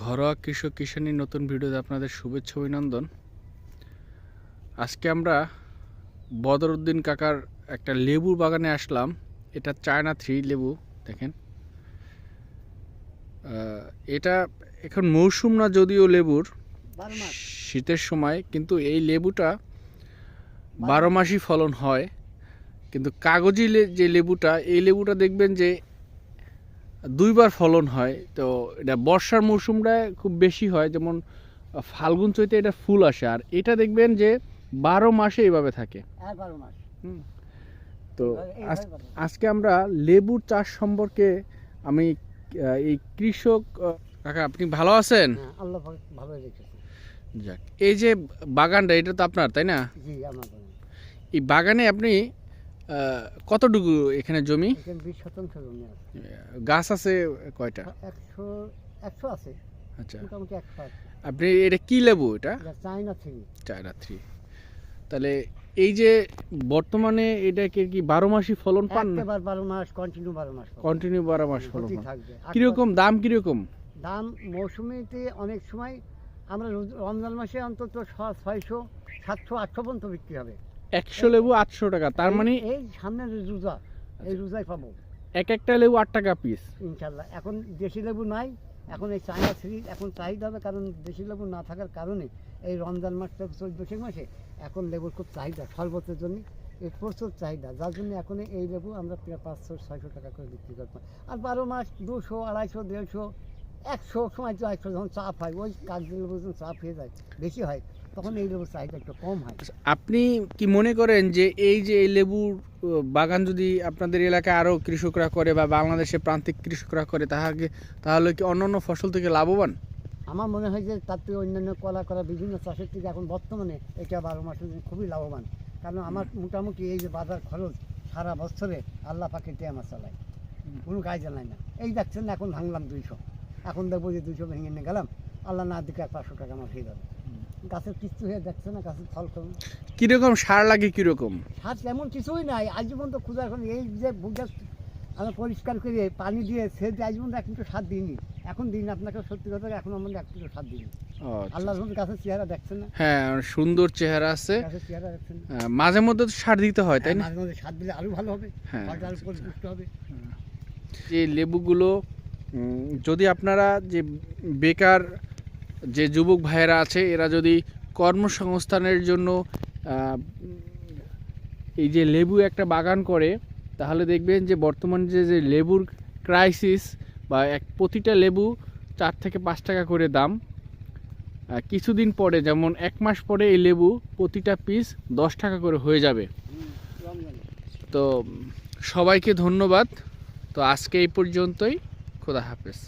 ঘরোয়া কৃষক কিষানির নতুন ভিডিওতে আপনাদের শুভেচ্ছা অভিনন্দন। আজকে আমরা বদরউদ্দিন কাকার একটা লেবুর বাগানে আসলাম। এটা চায়না থ্রি লেবু দেখেন। এটা এখন মৌসুম না যদিও লেবুর শীতের সময় কিন্তু এই লেবুটা বারো মাসই ফলন হয়। কিন্তু কাগজি যে লেবুটা এই লেবুটা দেখবেন যে দুইবার ফলন হয় তো এটা বর্ষার মৌসুমটায় খুব বেশি হয় যেমন ফাল্গুন চৈতে এটা ফুল আসে আর এটা দেখবেন যে বারো মাসে এইভাবে থাকে। তো আজ- আজকে আমরা লেবুর চাষ সম্পর্কে আমি এই কৃষক কাকা আপনি ভালো আছেন? হ্যাঁ, যাক এই যে বাগানটা এটা তো আপনার তাই না। এই বাগানে আপনি কতটুকু এখানে জমি? বিশ শতাংশ জমি আছে। গাছ আছে কয়টা? একশো একশো আছে। আচ্ছা। মোটামুটি একশো আছে। আপনি এটা কি লেবু এটা? China three. তাহলে এই যে বর্তমানে এটাকে কি বারো মাসই ফলন পান বারো মাস কন্টিনিউ বারো মাস কন্টিনিউ বারো মাস ফলন কীরকম দাম কীরকম? দাম মৌসুমিতে অনেক সময় আমরা রমজান মাসে অন্তত ছয়শো সাতশো আটশো পর্যন্ত বিক্রি হবে। একশো লেবু আটশো টাকা তার মানে এই সামনের যে রোজা এই রোজাই পাবো। এক একটা লেবু আট টাকা পিস ইনশাল্লাহ। এখন দেশি লেবু নাই এখন এই চায়না থ্রি এখন চাহিদা হবে কারণ দেশি লেবু না থাকার কারণে এই রমজান মাসটা চোদ্দোশো মাসে এখন লেবুর খুব চাহিদা শরবতের জন্য এর প্রচুর চাহিদা যার জন্য এখন এই লেবু আমরা প্রায় পাঁচশো ছয়শো টাকা করে বিক্রি করব আর বারো মাস দুশো আড়াইশো দেড়শো একশো সময় একশো যখন চাপ হয় ওই কাগজি লেবু যখন চাপ হয়ে যায় বেশি হয় তখন এই লেবুর চাহিদা একটু কম হয়। আপনি কি মনে করেন যে এই যে এই লেবুর বাগান যদি আপনাদের এলাকায় আরও কৃষকরা করে বা বাংলাদেশে প্রান্তিক কৃষকরা করে তাহলে তাহলে কি অন্যান্য ফসল থেকে লাভবান? আমার মনে হয় যে তার থেকে অন্যান্য কলা করা বিভিন্ন চাষের থেকে এখন বর্তমানে এটা বারো মাসের জন্য খুবই লাভবান। কারণ আমার মোটামুটি এই যে বাজার খরচ সারা বছরে আল্লাহ পাকে দিয়ে আমার চালায় কোনো গায়ে জ্বালায় না। এই দেখছেন এখন ভাঙলাম দুইশো। এখন দেখব যে দুইশো ভেঙে নিয়ে গেলাম আল্লাহ না দিকে এক পাঁচশো টাকা আমার হয়ে যাবে। গাছের কিচ্ছু হয়ে দেখছে না গাছের ফল কম কীরকম সার লাগে কীরকম? সার তেমন কিছুই নাই আজ পর্যন্ত খুঁজে এখন এই যে বুঝা আমি পরিষ্কার করে পানি দিয়ে সে আজ পর্যন্ত এক মিনিট সার দিইনি। এখন দিন আপনাকে সত্যি কথা এখন আমাদের এক মিনিট সার দিইনি। ও, আচ্ছা। আল্লাহর রহমতে গাছের চেহারা দেখছেন না হ্যাঁ সুন্দর চেহারা আছে। গাছের চেহারা দেখছেন মাঝে মধ্যে তো সার দিতে হয় তাই না? মাঝে মাঝে সার দিলে আরও ভালো হবে হ্যাঁ, ফলটা আরও পরিপুষ্ট হবে। যে লেবুগুলো উম, যদি আপনারা যে বেকার যে যুবক ভাইয়েরা আছে, এরা যদি কর্মসংস্থানের জন্য এই যে লেবু একটা বাগান করে, তাহলে দেখবেন যে বর্তমান যে যে লেবুর ক্রাইসিস বা এক প্রতিটা লেবু চার থেকে পাঁচ টাকা করে দাম কিছুদিন পরে, যেমন এক মাস পরে এই লেবু প্রতিটা পিস দশ টাকা করে হয়ে যাবে। তো সবাইকে ধন্যবাদ। তো আজকে এই পর্যন্তই। খোদা হাফেজ